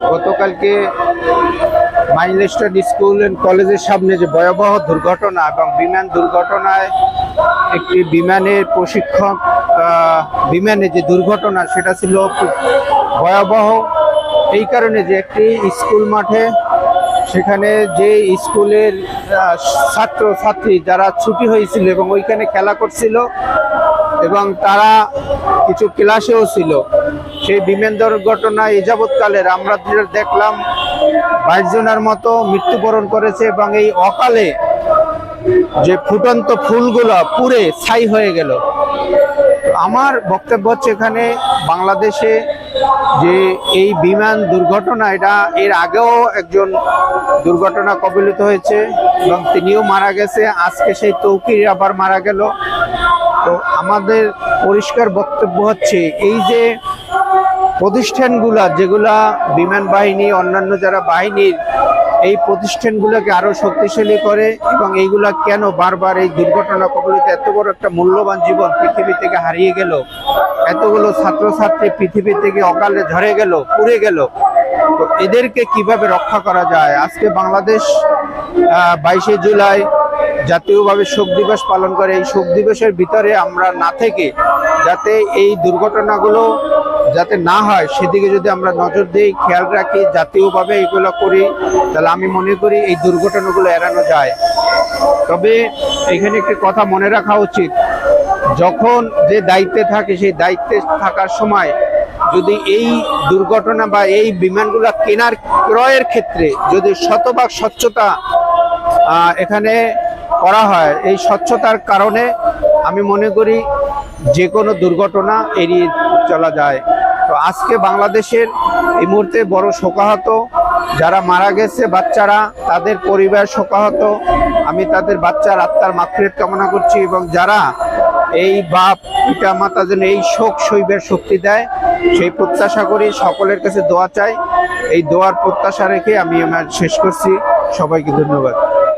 গতকালকে মাইলস্টার school and কলেজের সামনে যে ভয়াবহ দুর্ঘটনা এবং বিমান দুর্ঘটনায় একটি বিমানের প্রশিক্ষক বিমানে যে দুর্ঘটনা সেটা ছিল ভয়াবহ। এই কারণে যে একটি স্কুল মাঠে সেখানে যে স্কুলের ছাত্র ছাত্রী যারা ছুটি হয়েছিল এবং ওইখানে খেলা করছিল এবং তারা কিছু ক্লাসেও ছিল সেই বিমান দুর্ঘটনা এ যাবৎকালের আমরা দেখলাম। বাইশ জনের মতো মৃত্যুবরণ করেছে এবং এই অকালে যে ফুটন্ত ফুলগুলো পুড়ে ছাই হয়ে গেল। আমার বক্তব্য হচ্ছে এখানে বাংলাদেশে যে এই বিমান দুর্ঘটনা, এটা এর আগেও একজন দুর্ঘটনা কবলিত হয়েছে এবং তিনিও মারা গেছে। আজকে সেই তৌকির আবার মারা গেল। তো আমাদের পরিষ্কার বক্তব্য হচ্ছে এই যে প্রতিষ্ঠানগুলা, যেগুলা বিমান বাহিনী, অন্যান্য যারা বাহিনীর, এই প্রতিষ্ঠানগুলোকে আরও শক্তিশালী করে এবং এইগুলা কেন বারবার এই দুর্ঘটনা কবলিত এত বড় একটা মূল্যবান জীবন পৃথিবী থেকে হারিয়ে গেল? এতগুলো ছাত্রছাত্রী পৃথিবী থেকে অকালে ঝরে গেল, পুড়ে গেল। তো এদেরকে কীভাবে রক্ষা করা যায়? আজকে বাংলাদেশ বাইশে জুলাই জাতীয়ভাবে শোক দিবস পালন করে। এই শোক দিবসের ভিতরে আমরা না থেকে যাতে এই দুর্ঘটনাগুলো যাতে না হয়, সেদিকে যদি আমরা নজর দিই, খেয়াল রাখি, জাতীয়ভাবে এগুলো করি, তাহলে আমি মনে করি এই দুর্ঘটনাগুলো এড়ানো যায়। তবে এখানে একটি কথা মনে রাখা উচিত, যখন যে দায়িত্বে থাকে, সেই দায়িত্বে থাকার সময় যদি এই দুর্ঘটনা বা এই বিমানগুলো কেনার ক্রয়ের ক্ষেত্রে যদি শতভাগ স্বচ্ছতা এখানে করা হয়, এই স্বচ্ছতার কারণে আমি মনে করি যে কোনো দুর্ঘটনা এড়িয়ে চলা যায়। তো আজকে বাংলাদেশের এই মুহূর্তে বড় শোকাহত, যারা মারা গেছে বাচ্চারা, তাদের পরিবার শোকাহত। আমি তাদের বাচ্চার আত্মার মাতৃত কামনা করছি এবং যারা এই বাপ, পিতা, মাতা যেন এই শোক শৈবের শক্তি দেয়, সেই প্রত্যাশা করি সকলের কাছে দোয়া চাই। এই দোয়ার প্রত্যাশা রেখে আমি আমার শেষ করছি। সবাইকে ধন্যবাদ।